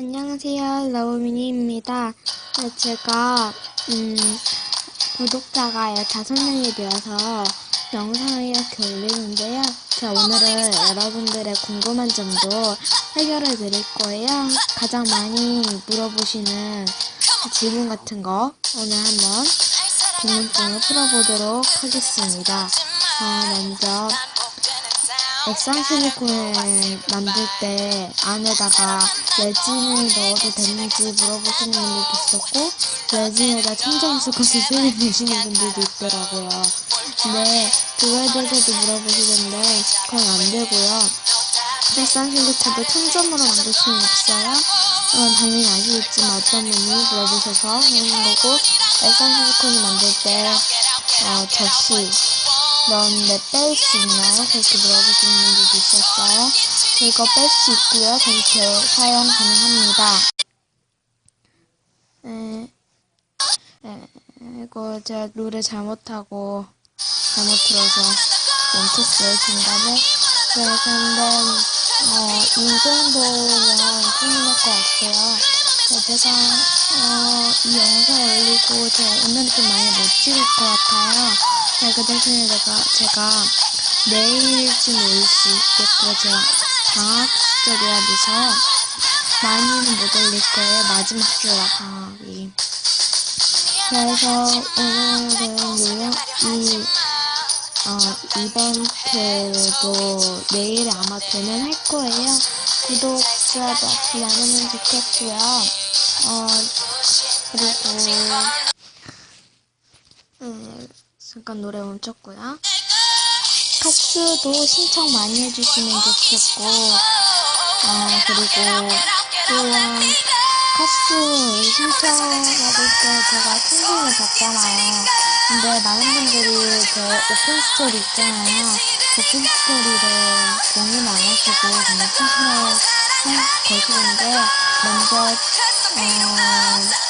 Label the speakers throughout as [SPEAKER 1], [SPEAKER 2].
[SPEAKER 1] 안녕하세요, 러브미니입니다. 네, 제가 음, 구독자가 15명이 되어서 영상을 이렇게 올리는데요. 제가 오늘은 여러분들의 궁금한 점도 해결해 드릴 거예요. 가장 많이 물어보시는 질문 같은 거 오늘 한번 궁금증을 풀어보도록 하겠습니다. 어, 먼저 액상 실리콘을 만들 때 안에다가 레진을 넣어도 되는지 물어보시는 분들도 있었고 레진에다 천정수컷을 실어보시는 분들도 있더라고요. 근데 그거에 대해서도 물어보시던데 그건 안 되고요. 액상 실리콘도 천점으로 만들 수는 없어요. 그건 당연히 아시겠지만 어떤 분이 물어보셔서 그런 거고 액상 실리콘을 만들 때 어, 접시 넣었는데 뺄수 있나요? 그렇게 물어보시는 분들도 있었어요. 이거 뺄 수 있고요. 전체 사용 가능합니다. 에, 에, 이거 제가 노래 잘못하고 잘못 들어서 멈췄어요, 중간에. 네, 근데, 어, 이 정도면 충분할 것 같고요. 네, 제가, 어, 이 영상을 올리고 제가 오늘은 좀 많이 못 찍을 것 같아요. 네, 그 대신에 제가, 제가 내일쯤 올릴 수 있겠고, 제가 방학 시절이라 돼서 많이는 못 올릴 거예요. 마지막 주라 방학이. 그래서 오늘은 유형, 이, 어, 이벤트도 내일 아마 되면 할 거예요. 구독자도 앞으로 많으면 좋겠고요. 어, 그리고, 음, 잠깐 노래 멈췄고요. 카스도 신청 많이 해주시면 좋겠고, 어, 그리고 또한 카스 신청받을 때 제가 통신을 받잖아요. 근데 많은 분들이 제 오픈스토리 있잖아요. 오픈스토리를 공유는 안 하시고 그냥 통신을 거시는데 먼저 어,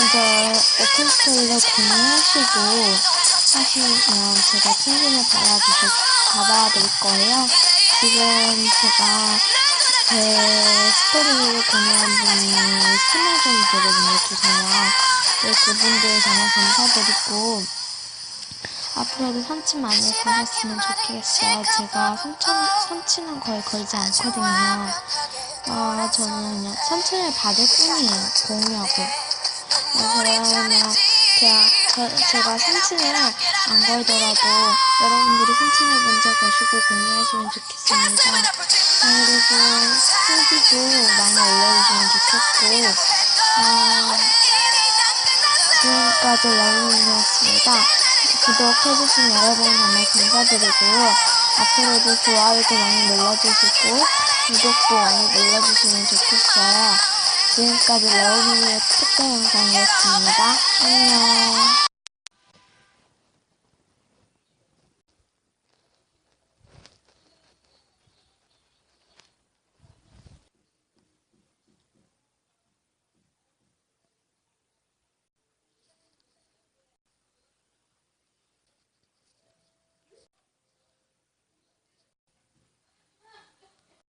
[SPEAKER 1] 먼저 오픈스토리를 공유하시고 하시면 제가 통신을 받아주실 받아야 될 거예요. 지금 제가 제 스토리를 공유한 분이 3명 정도 되거든요, 주세요. 네, 그분들 정말 감사드리고, 앞으로도 선친 많이 거셨으면 좋겠어요. 제가 선천, 선친은 거의 걸지 않거든요. 어, 저는 그냥 선친을 받을 뿐이에요, 공유하고. 네, 그러면 제가, 제, 제가 선친을 안 걸더라도 여러분들이 선친을 먼저 거시고 공유하시면 좋겠습니다. 아, 그리고 후기도 많이 올려주시면 좋겠고, 어, 지금까지 러브님이었습니다. 구독해주신 여러분 정말 감사드리고요. 앞으로도 좋아요도 많이 눌러주시고, 구독도 많이 눌러주시면 좋겠어요. 지금까지 러브님의 특별 영상이었습니다. 안녕.